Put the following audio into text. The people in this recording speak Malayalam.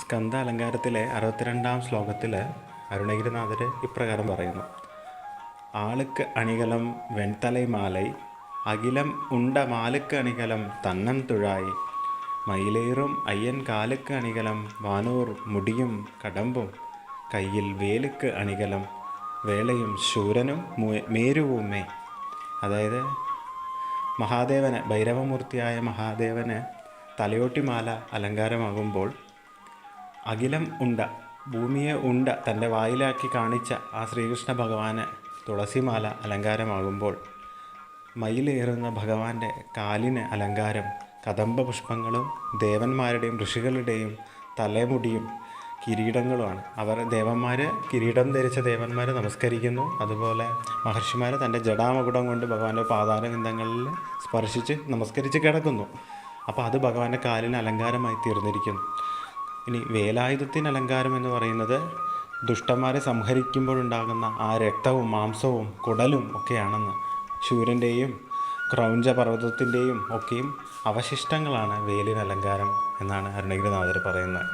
സ്കന്ദ അലങ്കാരത്തിലെ അറുപത്തിരണ്ടാം ശ്ലോകത്തിൽ അരുണഗിരിനാഥർ ഇപ്രകാരം പറയുന്നു. ആളുക്ക് അണികലം വെൺതലൈ അകിലം ഉണ്ട മാലുക്ക് അണികലം തന്നം തുഴായി മയിലേറും അയ്യൻ കാലുക്ക് അണികലം വാനൂർ മുടിയും കടമ്പും കയ്യിൽ വേലുക്ക് അണികലം വേളയും ശൂരനും മേരുവുമേ. അതായത് മഹാദേവന് ഭൈരവമൂർത്തിയായ മഹാദേവന് തലയോട്ടിമാല അലങ്കാരമാകുമ്പോൾ അഖിലം ഉണ്ട ഭൂമിയെ ഉണ്ട തന്റെ വായിലാക്കി കാണിച്ച ആ ശ്രീകൃഷ്ണ ഭഗവാന് തുളസിമാല അലങ്കാരമാകുമ്പോൾ മയിലേറുന്ന ഭഗവാന്റെ കാലിന് അലങ്കാരം കദംബ പുഷ്പങ്ങളും ദേവന്മാരുടെയും ഋഷികളുടെയും തലമുടിയും കിരീടങ്ങളുമാണ്. അവർ ദേവന്മാർ കിരീടം ധരിച്ച ദേവന്മാരെ നമസ്കരിക്കുന്നു. അതുപോലെ മഹർഷിമാർ തന്റെ ജടാമകുടം കൊണ്ട് ഭഗവാന്റെ പാതാരബിന്ദങ്ങളിൽ സ്പർശിച്ച് നമസ്കരിച്ച് കിടക്കുന്നു. അപ്പോൾ അത് ഭഗവാന്റെ കാലിന് അലങ്കാരമായി തീർന്നിരിക്കുന്നു. ഇനി വേലായുധത്തിന് അലങ്കാരം എന്ന് പറയുന്നത് ദുഷ്ടന്മാരെ സംഹരിക്കുമ്പോഴുണ്ടാകുന്ന ആ രക്തവും മാംസവും കുടലും ഒക്കെയാണെന്ന് ശൂരന്റെയും ക്രൗഞ്ച പർവതത്തിന്റെയും ഒക്കെയും അവശിഷ്ടങ്ങളാണ് വേലിന് അലങ്കാരം എന്നാണ് അരുണഗിരിനാഥർ പറയുന്നത്.